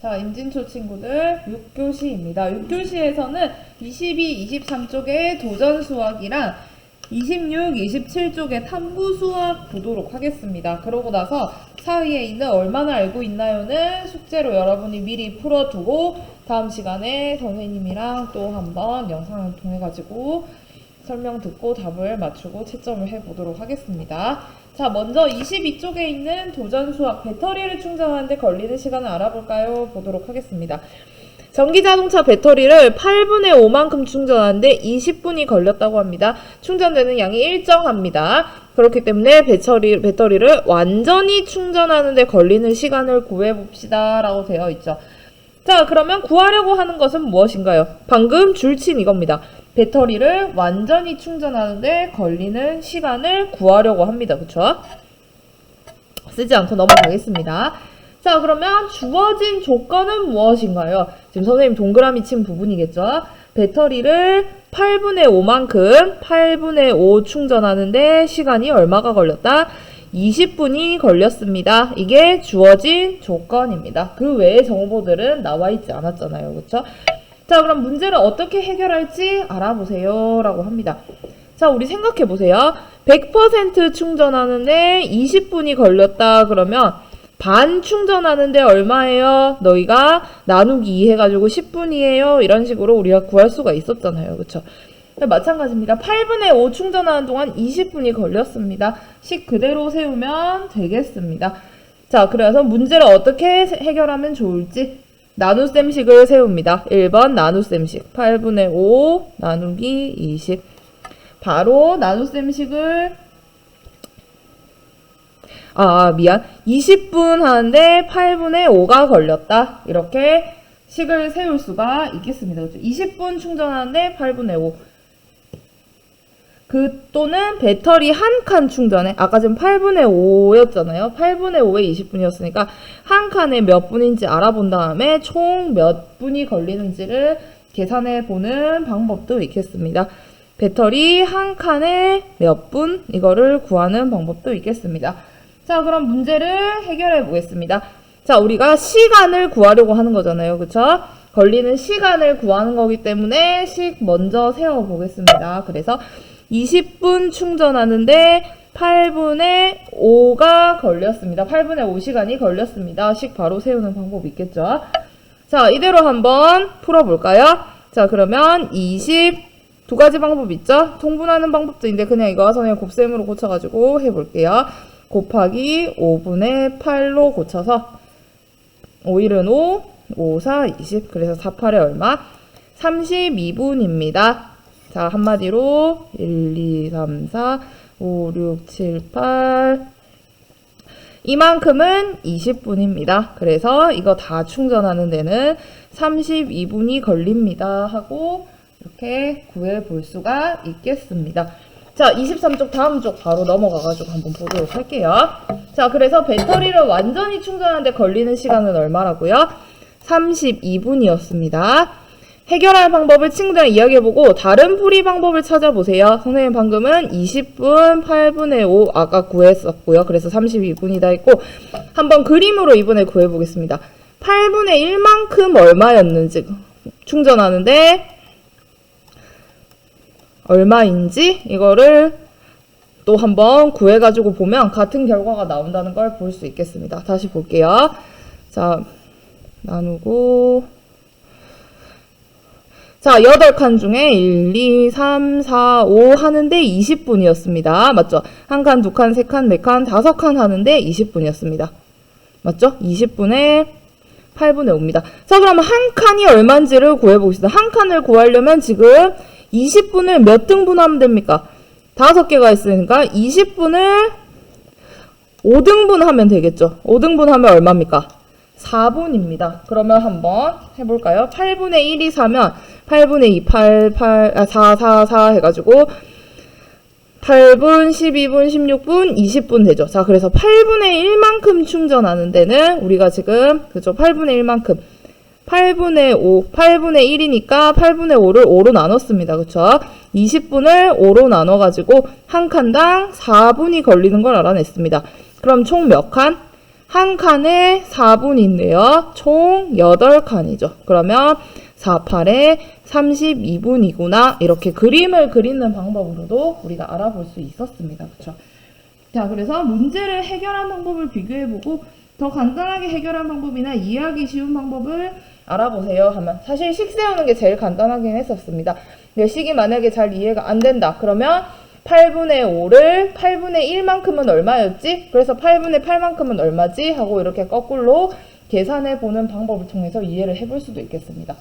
자, 임진초 친구들 6교시입니다. 6교시에서는 22, 23쪽에 도전 수학이랑 26, 27쪽에 탐구 수학 보도록 하겠습니다. 그러고 나서 사이에 있는 얼마나 알고 있나요는 숙제로 여러분이 미리 풀어두고 다음 시간에 선생님이랑 또 한번 영상을 통해 가지고 설명 듣고 답을 맞추고 채점을 해보도록 하겠습니다. 자, 먼저 22쪽에 있는 도전 수학 배터리를 충전하는데 걸리는 시간을 알아볼까요? 보도록 하겠습니다. 전기 자동차 배터리를 8분의 5만큼 충전하는데 20분이 걸렸다고 합니다. 충전되는 양이 일정합니다. 그렇기 때문에 배터리, 배터리를 완전히 충전하는데 걸리는 시간을 구해봅시다. 라고 되어 있죠. 자, 그러면 구하려고 하는 것은 무엇인가요? 방금 줄친 이겁니다. 배터리를 완전히 충전하는데 걸리는 시간을 구하려고 합니다. 그쵸? 쓰지 않고 넘어가겠습니다. 자, 그러면 주어진 조건은 무엇인가요? 지금 선생님 동그라미 친 부분이겠죠? 배터리를 8분의 5만큼 8분의 5 충전하는데 시간이 얼마가 걸렸다? 20분이 걸렸습니다. 이게 주어진 조건입니다. 그 외의 정보들은 나와 있지 않았잖아요. 그쵸? 자, 그럼 문제를 어떻게 해결할지 알아보세요. 라고 합니다. 자, 우리 생각해 보세요. 100% 충전하는데 20분이 걸렸다. 그러면 반 충전하는데 얼마예요? 너희가 나누기 2 해가지고 10분이에요. 이런 식으로 우리가 구할 수가 있었잖아요. 그쵸? 마찬가지입니다. 8분의 5 충전하는 동안 20분이 걸렸습니다. 식 그대로 세우면 되겠습니다. 자, 그래서 문제를 어떻게 해결하면 좋을지 나눗셈식을 세웁니다. 1번 나눗셈식 8분의 5 나누기 20 바로 나눗셈식을 아 미안 20분 하는데 8분의 5가 걸렸다 이렇게 식을 세울 수가 있겠습니다. 그렇죠? 20분 충전하는데 8분의 5. 그 또는 배터리 한 칸 충전에 아까 지금 8분의 5였잖아요. 8분의 5에 20분이었으니까 한 칸에 몇 분인지 알아본 다음에 총 몇 분이 걸리는지를 계산해 보는 방법도 있겠습니다. 배터리 한 칸에 몇 분 이거를 구하는 방법도 있겠습니다. 자, 그럼 문제를 해결해 보겠습니다. 자, 우리가 시간을 구하려고 하는 거잖아요. 그쵸? 걸리는 시간을 구하는 거기 때문에 식 먼저 세워 보겠습니다. 그래서 20분 충전하는데 8분의 5가 걸렸습니다. 8분의 5 시간이 걸렸습니다. 식 바로 세우는 방법 있겠죠? 자, 이대로 한번 풀어볼까요? 자, 그러면 20, 두 가지 방법 있죠? 통분하는 방법도 있는데 그냥 이거 선생님 곱셈으로 고쳐가지고 해볼게요. 곱하기 5분의 8로 고쳐서 5일은 5, 5, 4, 20. 그래서 4, 8에 얼마? 32분입니다. 자, 한마디로 1, 2, 3, 4, 5, 6, 7, 8. 이만큼은 20분입니다. 그래서 이거 다 충전하는 데는 32분이 걸립니다. 하고 이렇게 구해 볼 수가 있겠습니다. 자, 23쪽 다음 쪽 바로 넘어가가지고 한번 보도록 할게요. 자, 그래서 배터리를 완전히 충전하는데 걸리는 시간은 얼마라고요? 32분이었습니다. 해결할 방법을 친구들랑 이야기해보고 다른 풀이 방법을 찾아보세요. 선생님 방금은 20분 8분의 5 아까 구했었고요. 그래서 32분이다 했고 한번 그림으로 이번에 구해보겠습니다. 8분의 1만큼 얼마였는지 충전하는데 얼마인지 이거를 또 한번 구해가지고 보면 같은 결과가 나온다는 걸 볼 수 있겠습니다. 다시 볼게요. 자, 나누고 자, 8칸 중에 1, 2, 3, 4, 5 하는데 20분이었습니다. 맞죠? 한 칸, 두 칸, 세 칸, 네 칸, 다섯 칸 하는데 20분이었습니다. 맞죠? 20분에 8분의 5입니다. 자, 그러면 한 칸이 얼마인지를 구해보겠습니다. 한 칸을 구하려면 지금 20분을 몇 등분하면 됩니까? 다섯 개가 있으니까 20분을 5등분 하면 되겠죠. 5등분 하면 얼마입니까? 4분입니다. 그러면 한번 해볼까요? 8분의 1이 4면 8분의 2, 8, 8, 아, 4, 4, 4 해가지고 8분, 12분, 16분, 20분 되죠. 자, 그래서 8분의 1만큼 충전하는 데는 우리가 지금, 그죠? 8분의 1만큼. 8분의 5, 8분의 1이니까 8분의 5를 5로 나눴습니다. 그쵸? 20분을 5로 나눠가지고 한 칸당 4분이 걸리는 걸 알아냈습니다. 그럼 총 몇 칸? 한 칸에 4분인데요. 총 8칸이죠. 그러면 4, 8에 32분이구나. 이렇게 그림을 그리는 방법으로도 우리가 알아볼 수 있었습니다. 그쵸? 자, 그래서 문제를 해결한 방법을 비교해보고 더 간단하게 해결한 방법이나 이해하기 쉬운 방법을 알아보세요 하면 사실 식 세우는 게 제일 간단하긴 했었습니다. 근데 식이 만약에 잘 이해가 안 된다. 그러면 8분의 5를 8분의 1만큼은 얼마였지? 그래서 8분의 8만큼은 얼마지? 하고 이렇게 거꾸로 계산해 보는 방법을 통해서 이해를 해볼 수도 있겠습니다.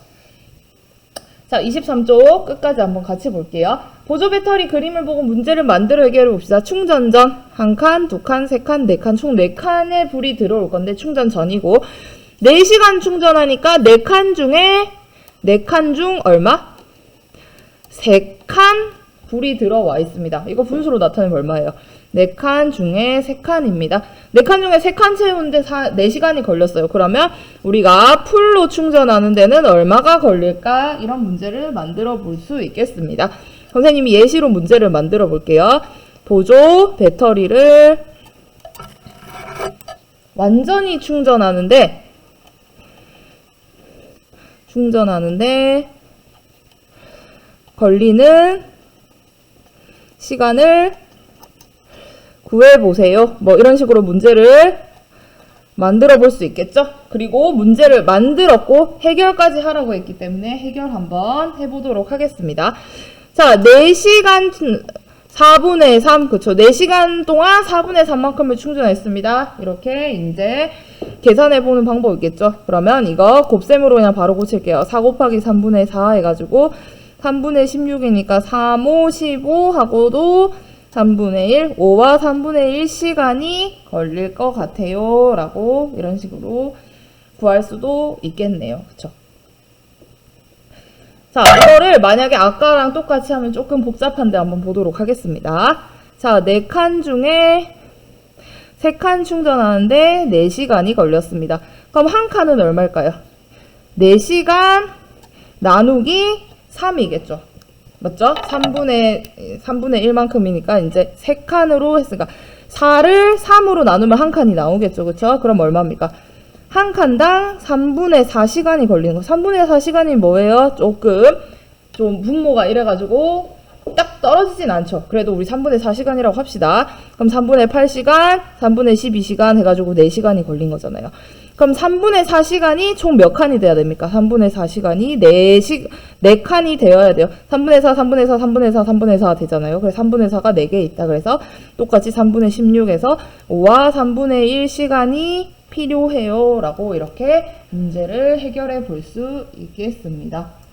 자, 23쪽 끝까지 한번 같이 볼게요. 보조 배터리 그림을 보고 문제를 만들어 해결해 봅시다. 충전 전, 한 칸, 두 칸, 세 칸, 네 칸, 총 네 칸의 불이 들어올 건데 충전 전이고, 4시간 충전하니까 네 칸 중에, 네 칸 중 얼마? 세 칸 불이 들어와 있습니다. 이거 분수로 나타내면 얼마예요? 네칸 중에 세 칸입니다. 네칸 중에 세칸 채우는데 4시간이 걸렸어요. 그러면 우리가 풀로 충전하는 데는 얼마가 걸릴까? 이런 문제를 만들어 볼 수 있겠습니다. 선생님이 예시로 문제를 만들어 볼게요. 보조 배터리를 완전히 충전하는데 충전하는데 걸리는 시간을 구해보세요. 뭐 이런 식으로 문제를 만들어 볼 수 있겠죠? 그리고 문제를 만들었고 해결까지 하라고 했기 때문에 해결 한번 해보도록 하겠습니다. 자, 4시간 4분의 3, 그쵸. 4시간 동안 4분의 3만큼을 충전했습니다. 이렇게 이제 계산해보는 방법이겠죠. 그러면 이거 곱셈으로 그냥 바로 고칠게요. 4 곱하기 3분의 4 해가지고 3분의 16이니까 3, 5, 15 하고도 3분의 1, 5와 3분의 1 시간이 걸릴 것 같아요. 라고 이런 식으로 구할 수도 있겠네요. 그쵸? 자, 이거를 만약에 아까랑 똑같이 하면 조금 복잡한데 한번 보도록 하겠습니다. 자, 4칸 중에 3칸 충전하는데 4시간이 걸렸습니다. 그럼 한 칸은 얼마일까요? 4시간 나누기 3이겠죠. 맞죠? 3분의 3분의 1만큼이니까 이제 3칸으로 했으니까 4를 3으로 나누면 한 칸이 나오겠죠. 그렇죠? 그럼 얼마입니까? 한 칸당 3분의 4시간이 걸리는 거. 3분의 4시간이 뭐예요? 조금 좀 분모가 이래가지고 딱 떨어지진 않죠. 그래도 우리 3분의 4시간이라고 합시다. 그럼 3분의 8시간, 3분의 12시간 해가지고 4시간이 걸린 거잖아요. 그럼 3분의 4시간이 총 몇 칸이 돼야 됩니까? 3분의 4시간이 4시, 4칸이 되어야 돼요. 3분의 4, 3분의 4, 3분의 4, 3분의 4 되잖아요. 그래서 3분의 4가 4개 있다. 그래서 똑같이 3분의 16에서 5와 3분의 1 시간이 필요해요. 라고 이렇게 문제를 해결해 볼 수 있겠습니다.